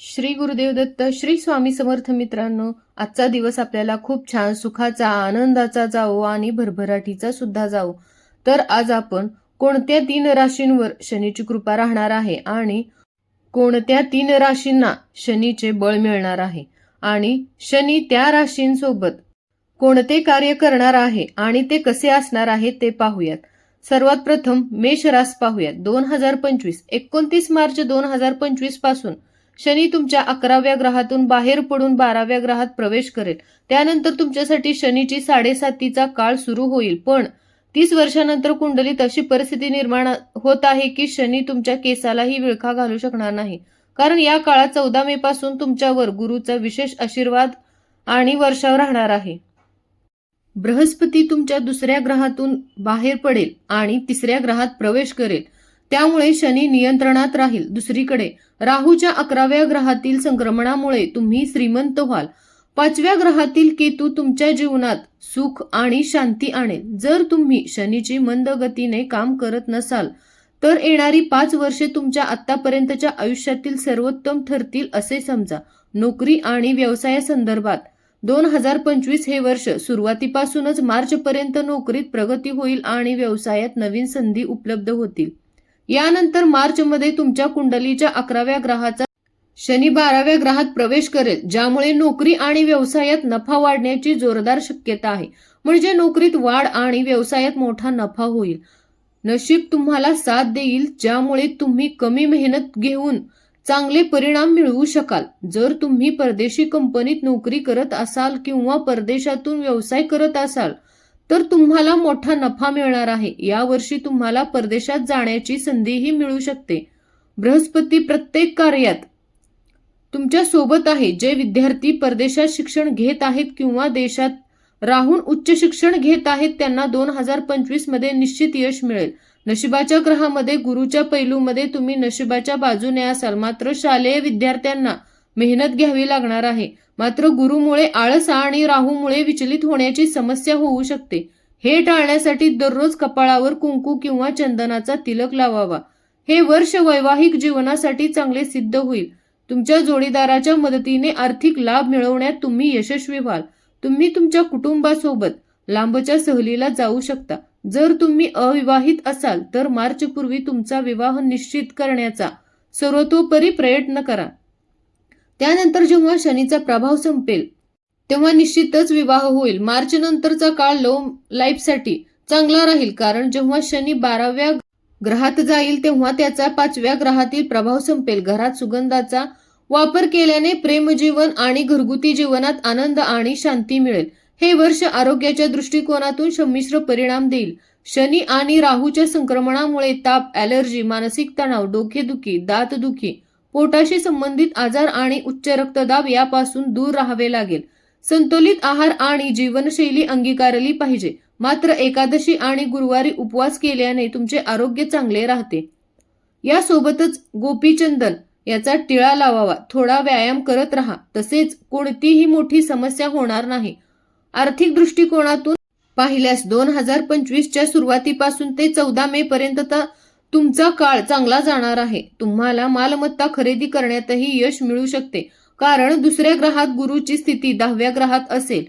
श्री गुरुदेव दत्त श्री स्वामी समर्थ मित्रांनो आजचा दिवस आपल्याला खूप छान सुखाचा आनंदाचा जावो आणि भरभराटीचा सुद्धा जावो. तर आज आपण कोणत्या तीन राशींवर शनीची कृपा राहणार आहे आणि कोणत्या तीन राशींना शनीचे बळ मिळणार आहे? आणि शनी त्या राशींसोबत कोणते कार्य करणार आहे आणि ते कसे असणार आहे ते पाहूयात. सर्वात प्रथम मेष रास पाहूयात. दोन हजार पंचवीस एकोणतीस मार्च दोन हजार पंचवीसपासून शनी तुमच्या अकराव्या ग्रहातून बाहेर पडून बाराव्या ग्रहात प्रवेश करेल. त्यानंतर तुमच्यासाठी शनीची साडेसातीचा काळ सुरू होईल. पण तीस वर्षानंतर कुंडलीत अशी परिस्थिती निर्माण होत आहे की शनी तुमच्या केसालाही विळखा घालू शकणार नाही. कारण या काळात चौदा मे पासून तुमच्यावर गुरुचा विशेष आशीर्वाद आणि वर्षाव राहणार आहे. बृहस्पती तुमच्या दुसऱ्या ग्रहातून बाहेर पडेल आणि तिसऱ्या ग्रहात प्रवेश करेल. त्यामुळे शनी नियंत्रणात राहील. दुसरीकडे राहूच्या अकराव्या ग्रहातील संक्रमणामुळे तुम्ही श्रीमंत व्हाल. पाचव्या ग्रहातील केतू तुमच्या जीवनात सुख आणि शांती आणेल. जर तुम्ही शनीची मंद गतीने काम करत नसाल तर येणारी पाच वर्षे तुमच्या आतापर्यंतच्या आयुष्यातील सर्वोत्तम ठरतील असे समजा. नोकरी आणि व्यवसायासंदर्भात दोन हजार पंचवीस हे वर्ष सुरुवातीपासूनच मार्चपर्यंत नोकरीत प्रगती होईल आणि व्यवसायात नवीन संधी उपलब्ध होतील. यानंतर मार्चमध्ये तुमच्या कुंडलीच्या अकराव्या ग्रहाचा शनी बाराव्या ग्रहात प्रवेश करेल ज्यामुळे नोकरी आणि व्यवसायात नफा वाढण्याची जोरदार शक्यता आहे. म्हणजे नोकरीत वाढ आणि व्यवसायात मोठा नफा होईल. नशीब तुम्हाला साथ देईल ज्यामुळे तुम्ही कमी मेहनत घेऊन चांगले परिणाम मिळवू शकाल. जर तुम्ही परदेशी कंपनीत नोकरी करत असाल किंवा परदेशातून व्यवसाय करत असाल तर तुम्हाला मोठा नफा मिळणार आहे. यावर्षी तुम्हाला परदेशात जाण्याची संधीही मिळू शकते. बृहस्पती प्रत्येक कार्यात तुमच्यासोबत आहे. जे विद्यार्थी परदेशात शिक्षण घेत आहेत किंवा देशात राहून उच्च शिक्षण घेत आहेत त्यांना दोन हजार पंचवीसमध्ये निश्चित यश मिळेल. नशिबाच्या ग्रहामध्ये गुरुच्या पैलूमध्ये तुम्ही नशिबाच्या बाजूने असाल. मात्र शालेय विद्यार्थ्यांना मेहनत घ्यावी लागणार आहे. मात्र गुरुमुळे आळसा आणि राहूमुळे विचलित होण्याची समस्या होऊ शकते. हे टाळण्यासाठी दररोज कपाळावर कुंकू किंवा चंदनाचा तिलक लावावा. हे वर्ष वैवाहिक जीवनासाठी चांगले सिद्ध होईल. तुमच्या जोडीदाराच्या मदतीने आर्थिक लाभ मिळवण्यात तुम्ही यशस्वी व्हाल. तुम्ही तुमच्या कुटुंबासोबत लांबच्या सहलीला जाऊ शकता. जर तुम्ही अविवाहित असाल तर मार्चपूर्वी तुमचा विवाह निश्चित करण्याचा सर्वतोपरी प्रयत्न करा. त्यानंतर जेव्हा शनीचा प्रभाव संपेल तेव्हा निश्चितच विवाह होईल. मार्च नंतरचा काळ लव लाईफसाठी चांगला राहील कारण जेव्हा शनी बाराव्या ग्रहात जाईल तेव्हा त्याचा पाचव्या ग्रहातील प्रभाव संपेल. घरात सुगंधाचा वापर केल्याने प्रेमजीवन आणि घरगुती जीवनात आनंद आणि शांती मिळेल. हे वर्ष आरोग्याच्या दृष्टिकोनातून संमिश्र परिणाम देईल. शनी आणि राहूच्या संक्रमणामुळे ताप ॲलर्जी मानसिक तणाव डोकेदुखी दातदुखी पोटाशी संबंधित आजार आणि उच्च रक्तदाब यापासून दूर राहावे लागेल. संतुलित आहार आणि जीवनशैली अंगीकारली पाहिजे. मात्र एकादशी आणि गुरुवारी उपवास केल्याने तुमचे आरोग्य चांगले राहते. यासोबतच गोपीचंदन याचा टिळा लावावा. थोडा व्यायाम करत राहा. तसेच कोणतीही मोठी समस्या होणार नाही. आर्थिक दृष्टिकोनातून पाहिल्यास दोन हजार पंचवीसच्या सुरुवातीपासून ते चौदा मे पर्यंत तुमचा काळ चांगला जाणार आहे. तुम्हाला मालमत्ता खरेदी करण्यातही यश मिळू शकते. कारण दुसऱ्या ग्रहात गुरुची स्थिती दहाव्या ग्रहात असेल.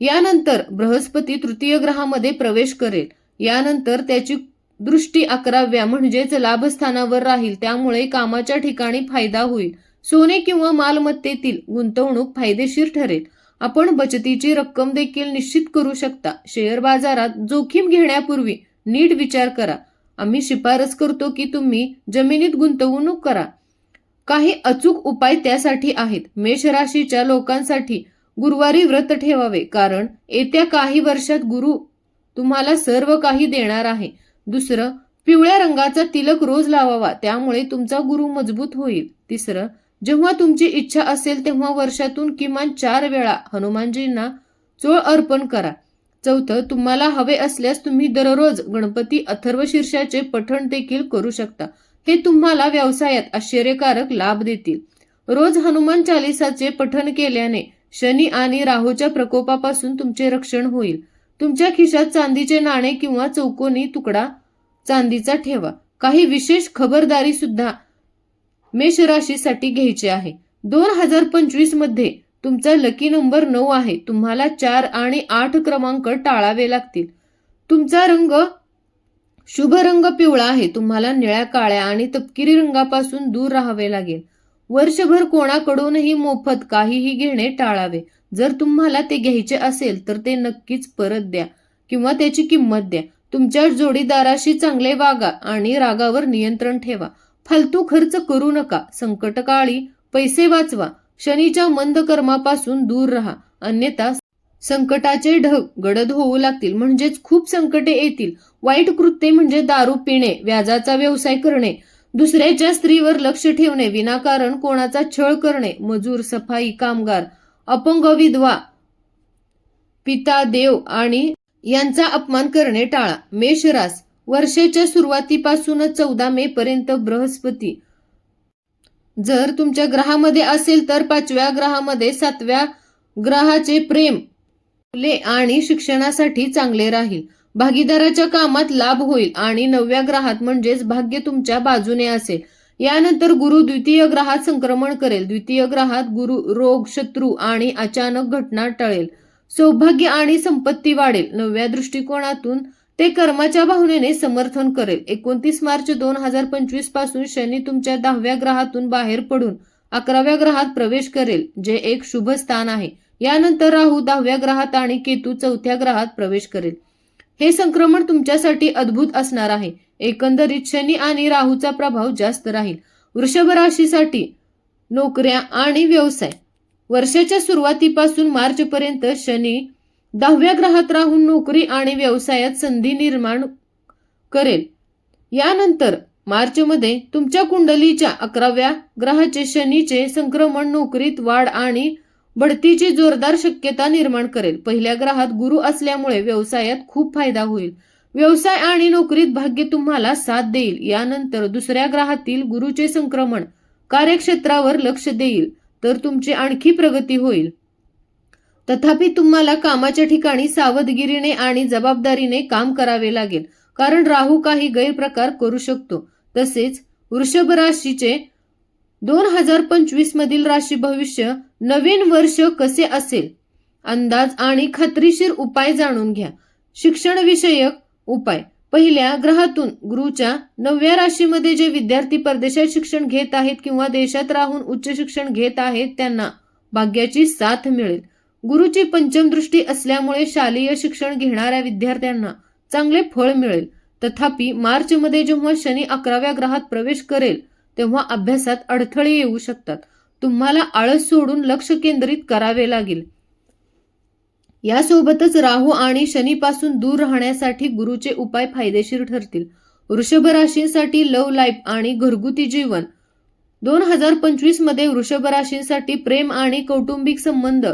यानंतर बृहस्पती तृतीय ग्रहामध्ये प्रवेश करेल. यानंतर त्याची दृष्टी अकराव्या म्हणजेच लाभस्थानावर राहील. त्यामुळे कामाच्या ठिकाणी फायदा होईल. सोने किंवा मालमत्तेतील गुंतवणूक फायदेशीर ठरेल. आपण बचतीची रक्कम देखील निश्चित करू शकता. शेअर बाजारात जोखीम घेण्यापूर्वी नीट विचार करा. आम्ही शिफारस करतो की तुम्ही जमिनीत गुंतवणूक करा. काही अचूक उपाय त्यासाठी आहेत. मेष राशीच्या लोकांसाठी गुरुवारी व्रत ठेवावे. कारण येत्या काही वर्षात गुरु तुम्हाला सर्व काही देणार आहे. दुसरं पिवळ्या रंगाचा तिलक रोज लावावा. त्यामुळे तुमचा गुरु मजबूत होईल. तिसरं जेव्हा तुमची इच्छा असेल तेव्हा वर्षातून किमान चार वेळा हनुमानजींना चोळ अर्पण करा. चौथं तुम्हाला हवे असल्यास तुम्ही दररोज गणपती अथर्व शीर्षाचे पठण देखील करू शकता. हे तुम्हाला व्यवसायात आश्चर्यकारक लाभ देतील. रोज हनुमान चालिसाचे पठण केल्याने शनी आणि राहूच्या प्रकोपापासून तुमचे रक्षण होईल. तुमच्या खिशात चांदीचे नाणे किंवा चौकोनी तुकडा चांदीचा ठेवा. काही विशेष खबरदारी सुद्धा मेष राशीसाठी घ्यायची आहे. दोन हजार पंचवीसमध्ये तुमचा लकी नंबर नऊ आहे. तुम्हाला चार आणि आठ क्रमांक टाळावे लागतील. तुमचा रंग शुभ रंग पिवळा आहे. तुम्हाला निळ्या काळ्या आणि तपकिरी रंगापासून दूर राहावे लागेल. वर्षभर कोणाकडूनही मोफत काहीही घेणे टाळावे. जर तुम्हाला ते घ्यायचे असेल तर ते नक्कीच परत द्या किंवा त्याची किंमत द्या. तुमच्या जोडीदाराशी चांगले वागा आणि रागावर नियंत्रण ठेवा. फालतू खर्च करू नका. संकटकाळी पैसे वाचवा. शनीच्या मंद कर्मापासून दूर राहा. अन्यथा संकटाचे ढग गडद होऊ लागतील. म्हणजेच खूप संकटे येतील. वाईट कृत्ये म्हणजे दारू पिणे व्याजाचा व्यवसाय करणे दुसऱ्याच्या स्त्रीवर लक्ष ठेवणे विनाकारण कोणाचा छळ करणे मजूर सफाई कामगार अपंग विधवा पिता देव आणि यांचा अपमान करणे टाळा. मेषरास वर्षाच्या सुरुवातीपासूनच चौदा मे पर्यंत बृहस्पती जर तुमच्या ग्रहामध्ये असेल तर पाचव्या ग्रहामध्ये सातव्या ग्रहाचे प्रेम फुले आणि शिक्षणासाठी चांगले राहील. भागीदाराच्या कामात लाभ होईल आणि नवव्या ग्रहात म्हणजेच भाग्य तुमच्या बाजूने असेल. यानंतर गुरु द्वितीय ग्रहात संक्रमण करेल. द्वितीय ग्रहात गुरु रोग शत्रू आणि अचानक घटना टळेल. सौभाग्य आणि संपत्ती वाढेल. नवव्या दृष्टिकोनातून ते कर्माच्या भावनेने समर्थन करेल. एकोणतीस मार्च दोन हजार पंचवीसपासून शनी तुमच्या दहाव्या ग्रहातून बाहेर पडून अकराव्या ग्रहात प्रवेश करेल जे एक शुभ स्थान आहे. यानंतर राहू दहाव्या ग्रहात आणि केतू चौथ्या ग्रहात प्रवेश करेल. हे संक्रमण तुमच्यासाठी अद्भुत असणार आहे. एकंदरीत शनी आणि राहूचा प्रभाव जास्त राहील. वृषभ राशीसाठी नोकऱ्या आणि व्यवसाय. वर्षाच्या सुरुवातीपासून मार्च पर्यंत शनी दहाव्या ग्रहात राहून नोकरी आणि व्यवसायात संधी निर्माण करेल. यानंतर मार्चमध्ये तुमच्या कुंडलीच्या अकराव्या ग्रहाचे शनीचे संक्रमण नोकरीत वाढ आणि बढतीची जोरदार शक्यता निर्माण करेल. पहिल्या ग्रहात गुरु असल्यामुळे व्यवसायात खूप फायदा होईल. व्यवसाय आणि नोकरीत भाग्य तुम्हाला साथ देईल. यानंतर दुसऱ्या ग्रहातील गुरुचे संक्रमण कार्यक्षेत्रावर लक्ष देईल तर तुमची आणखी प्रगती होईल. तथापि तुम्हाला कामाच्या ठिकाणी सावधगिरीने आणि जबाबदारीने काम करावे लागेल. कारण राहू काही गैरप्रकार करू शकतो. तसेच वृषभ राशीचे दोन हजार पंचवीस मधील राशी भविष्य नवीन वर्ष कसे असेल? अंदाज आणि खात्रीशीर उपाय जाणून घ्या. शिक्षण विषयक उपाय. पहिल्या ग्रहातून गुरुच्या नवव्या राशीमध्ये जे विद्यार्थी परदेशात शिक्षण घेत आहेत किंवा देशात राहून उच्च शिक्षण घेत आहेत त्यांना भाग्याची साथ मिळेल. गुरुची पंचम दृष्टी असल्यामुळे शालेय शिक्षण घेणाऱ्या विद्यार्थ्यांना चांगले फळ मिळेल. तथापि मार्चमध्ये जेव्हा शनी अकराव्या ग्रहात प्रवेश करेल तेव्हा अभ्यासात अडथळे येऊ शकतात. तुम्हाला आळस सोडून लक्ष केंद्रित करावे लागेल. यासोबतच राहू आणि शनीपासून दूर राहण्यासाठी गुरुचे उपाय फायदेशीर ठरतील. वृषभ राशींसाठी लव लाईफ आणि घरगुती जीवन. दोन हजार पंचवीसमध्ये वृषभ राशींसाठी प्रेम आणि कौटुंबिक संबंध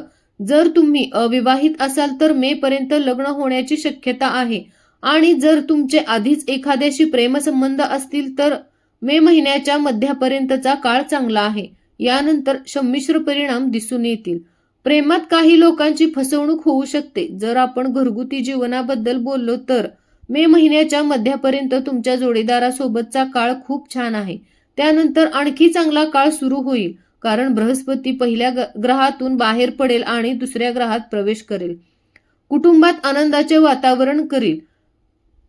जर तुम्ही अविवाहित असाल तर मे पर्यंत लग्न होण्याची शक्यता आहे. आणि जर तुमचे आधीच एखाद्याशी प्रेमसंबंध असतील तर मे महिन्याच्या मध्यापर्यंतचा काळ चांगला आहे. यानंतर संमिश्र परिणाम दिसून येतील. प्रेमात काही लोकांची फसवणूक होऊ शकते. जर आपण घरगुती जीवनाबद्दल बोललो तर मे महिन्याच्या मध्यापर्यंत तुमच्या जोडीदारासोबतचा काळ खूप छान आहे. त्यानंतर आणखी चांगला काळ सुरू होईल. कारण बृहस्पती पहिल्या ग- ग्रहातून बाहेर पडेल आणि दुसऱ्या ग्रहात प्रवेश करेल. कुटुंबात आनंदाचे वातावरण करील.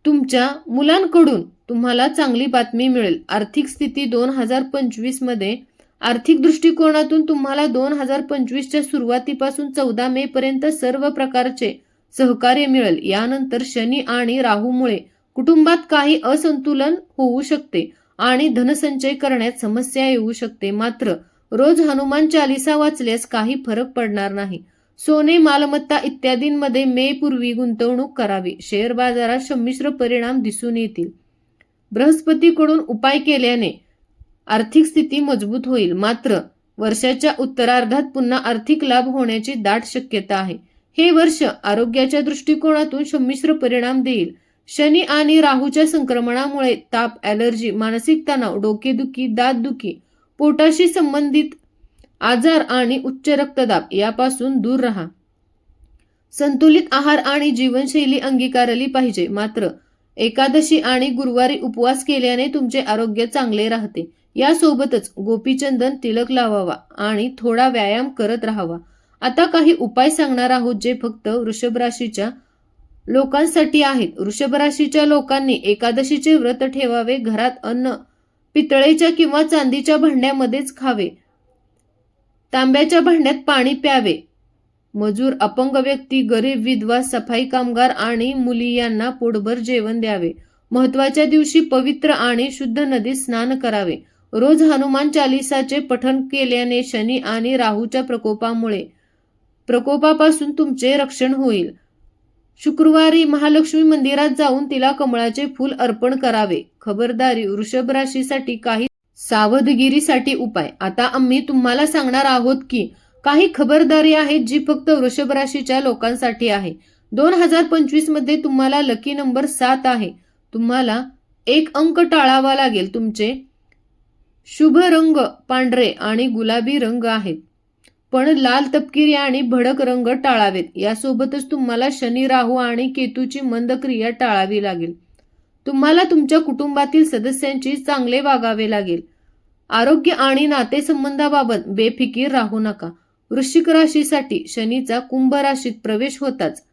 तुमच्या मुलांकडून तुम्हाला चांगली बातमी मिळेल. आर्थिक स्थिती दोन हजार पंचवीसमध्ये आर्थिक दृष्टिकोनातून तुम्हाला दोन हजार पंचवीसच्या सुरुवातीपासून चौदा मे पर्यंत सर्व प्रकारचे सहकार्य मिळेल. यानंतर शनी आणि राहूमुळे कुटुंबात काही असंतुलन होऊ शकते आणि धनसंचय करण्यात समस्या येऊ शकते. मात्र रोज हनुमान चालिसा वाचल्यास काही फरक पडणार नाही. सोने मालमत्ता इत्यादींमध्ये मे पूर्वी गुंतवणूक करावी. शेअर बाजारात संमिश्र परिणाम दिसून येतील. बृहस्पतीकडून उपाय केल्याने आर्थिक स्थिती मजबूत होईल. मात्र वर्षाच्या उत्तरार्धात पुन्हा आर्थिक लाभ होण्याची दाट शक्यता आहे. हे वर्ष आरोग्याच्या दृष्टिकोनातून संमिश्र परिणाम देईल. शनी आणि राहूच्या संक्रमणामुळे ताप ॲलर्जी मानसिक तणाव डोकेदुखी दातदुखी पोटाशी संबंधित आजार आणि उच्च रक्तदाब यापासून दूर राहा. संतुलित आहार आणि जीवनशैली अंगीकारली पाहिजे. मात्र एकादशी आणि गुरुवारी उपवास केल्याने तुमचे आरोग्य चांगले राहते. यासोबतच गोपीचंदन तिलक लावावा आणि थोडा व्यायाम करत राहावा. आता काही उपाय सांगणार आहोत जे फक्त वृषभ राशीच्या लोकांसाठी आहेत. वृषभ राशीच्या लोकांनी एकादशीचे व्रत ठेवावे घरात अन्न पितळेच्या किंवा चांदीच्या भांड्यामध्येच खावे. तांब्याच्या भांड्यात पाणी प्यावे. मजूर अपंग व्यक्ती गरीब विधवा सफाई कामगार आणि मुली यांना पोटभर जेवण द्यावे. महत्त्वाच्या दिवशी पवित्र आणि शुद्ध नदीत स्नान करावे. रोज हनुमान चालिसाचे पठण केल्याने शनी आणि राहूच्या प्रकोपामुळे प्रकोपापासून तुमचे रक्षण होईल. शुक्रवारी महालक्ष्मी मंदिरात जाऊन तिला कमळाचे फूल अर्पण करावे. खबरदारी वृषभ राशीसाठी काही सावधगिरीसाठी उपाय. आता आम्ही तुम्हाला सांगणार आहोत की काही खबरदारी आहेत जी फक्त वृषभ राशीच्या लोकांसाठी आहे. दोन हजार पंचवीसमध्ये तुम्हाला लकी नंबर सात आहे. तुम्हाला एक अंक टाळावा लागेल. तुमचे शुभ रंग पांढरे आणि गुलाबी रंग आहेत. पण लाल तपकिरी आणि भडक रंग टाळावेत. यासोबतच तुम्हाला शनी राहू आणि केतूची मंद क्रिया टाळावी लागेल. तुम्हाला तुमच्या कुटुंबातील सदस्यांची चांगले वागावे लागेल. आरोग्य आणि नातेसंबंधाबाबत बेफिकीर राहू नका. वृश्चिक राशीसाठी शनीचा कुंभ राशीत प्रवेश होताच.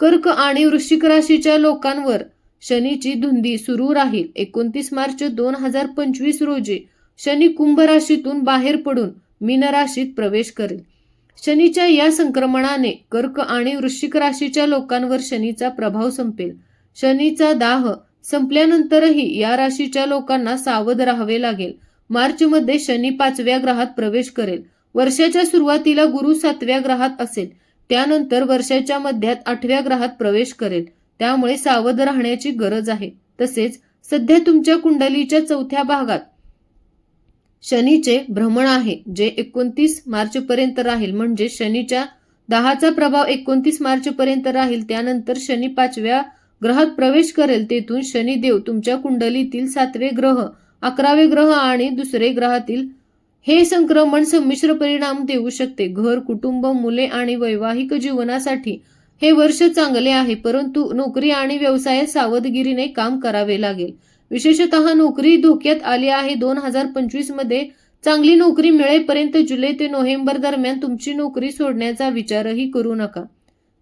कर्क आणि वृश्चिक राशीच्या लोकांवर शनीची धुंदी सुरू राहील. एकोणतीस मार्च दोन हजार पंचवीस रोजी शनी कुंभ राशीतून बाहेर पडून मीन राशीत प्रवेश करेल शनीच्या या संक्रमणाने कर्क आणि वृश्चिक राशीच्या लोकांवर शनीचा प्रभाव संपेल. शनीचा दाह संपल्यानंतरही या राशीच्या लोकांना सावध राहावे लागेल. मार्चमध्ये शनी पाचव्या ग्रहात प्रवेश करेल. वर्षाच्या सुरुवातीला गुरु सातव्या ग्रहात असेल. त्यानंतर वर्षाच्या मध्यात आठव्या ग्रहात प्रवेश करेल. त्यामुळे सावध राहण्याची गरज आहे. तसेच सध्या तुमच्या कुंडलीच्या चौथ्या भागात शनीचे भ्रमण आहे जे एकोणतीस मार्च पर्यंत राहील. म्हणजे शनीच्या दहाचा प्रभाव एकोणतीस मार्च पर्यंत राहील. त्यानंतर शनी पाचव्या ग्रहात प्रवेश करेल. तेथून शनिदेव तुमच्या कुंडलीतील सातवे ग्रह अकरावे ग्रह आणि दुसरे ग्रहातील हे संक्रमण संमिश्र परिणाम देऊ शकते. घर कुटुंब मुले आणि वैवाहिक जीवनासाठी हे वर्ष चांगले आहे परंतु नोकरी आणि व्यवसायात सावधगिरीने काम करावे लागेल. विशेषतः नोकरी धोक्यात आली आहे. दोन हजार पंचवीसमध्ये चांगली नोकरी मिळेपर्यंत जुलै ते नोव्हेंबर दरम्यान तुमची नोकरी सोडण्याचा विचारही करू नका.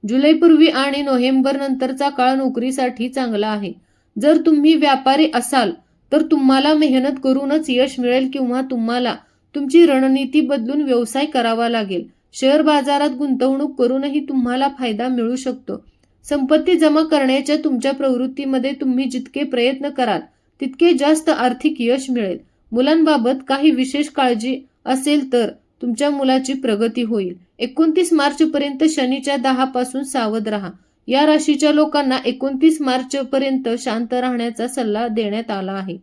जुलैपूर्वी आणि नोव्हेंबर नंतरचा काळ नोकरीसाठी चांगला आहे. जर तुम्ही व्यापारी असाल तर तुम्हाला मेहनत करूनच यश मिळेल किंवा तुम्हाला तुमची रणनीती बदलून व्यवसाय करावा लागेल. शेअर बाजारात गुंतवणूक करूनही तुम्हाला फायदा मिळू शकतो. संपत्ती जमा करण्याच्या तुमच्या प्रवृत्तीमध्ये तुम्ही जितके प्रयत्न कराल तितके जास्त आर्थिक यश मिळेल. मुलांबाबत काही विशेष काळजी असेल तर तुमच्या मुलाची प्रगती होईल. एकोणतीस मार्च पर्यंत शनीच्या दहा पासून सावध राहा. या राशीच्या लोकांना एकोणतीस मार्च पर्यंत शांत राहण्याचा सल्ला देण्यात आला आहे.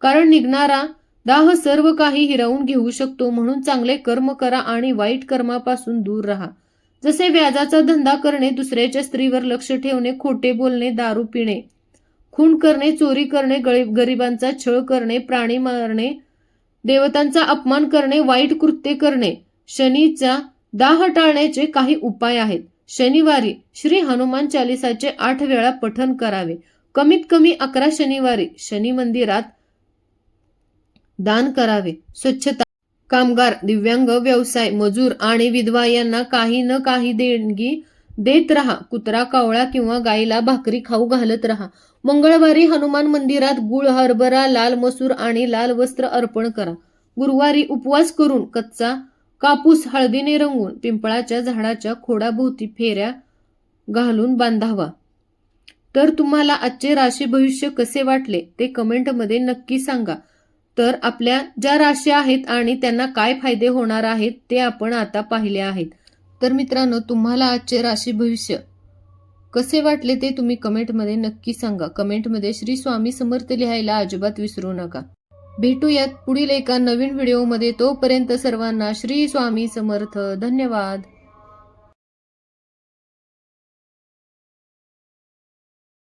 कारण निघणारा दाह सर्व काही हिरावून घेऊ शकतो म्हणून चांगले कर्म करा आणि वाईट कर्मापासून दूर राहा. जसे व्याजाचा धंदा करणे दुसऱ्याच्या स्त्रीवर लक्ष ठेवणे खोटे बोलणे दारू पिणे खून करणे चोरी करणे गरिबांचा छळ करणे प्राणी मारणे देवतांचा अपमान करणे वाईट कृत्ये करणे शनीचा दाह टाळण्याचे काही उपाय आहेत. शनिवारी श्री हनुमान चालिसाचे आठ वेळा पठन करावे. कमीत कमी अकरा शनिवारी शनी मंदिरात दान करावे. स्वच्छता कामगार दिव्यांग व्यवसाय मजूर आणि विधवा यांना काही न काही देणगी देत राहा. कुत्रा कावळा किंवा गाईला भाकरी खाऊ घालत राहा. मंगळवारी हनुमान मंदिरात गुळ हरभरा लाल मसूर आणि लाल वस्त्र अर्पण करा. गुरुवारी उपवास करून कच्चा कापूस हळदीने रंगून पिंपळाच्या झाडाच्या खोडाभोवती फेऱ्या घालून बांधावा. तर तुम्हाला आजचे राशी भविष्य कसे वाटले ते कमेंटमध्ये नक्की सांगा. तर आपल्या ज्या राशी आहेत आणि त्यांना काय फायदे होणार आहेत ते आपण आता पाहिले आहेत. तर मित्रांनो तुम्हाला आजचे राशी भविष्य कसे वाटले ते तुम्ही कमेंटमध्ये नक्की सांगा. कमेंटमध्ये श्री स्वामी समर्थ लिहायला अजिबात विसरू नका. भेटूयात पुढील एका नवीन व्हिडिओमध्ये. तोपर्यंत सर्वांना श्री स्वामी समर्थ. धन्यवाद.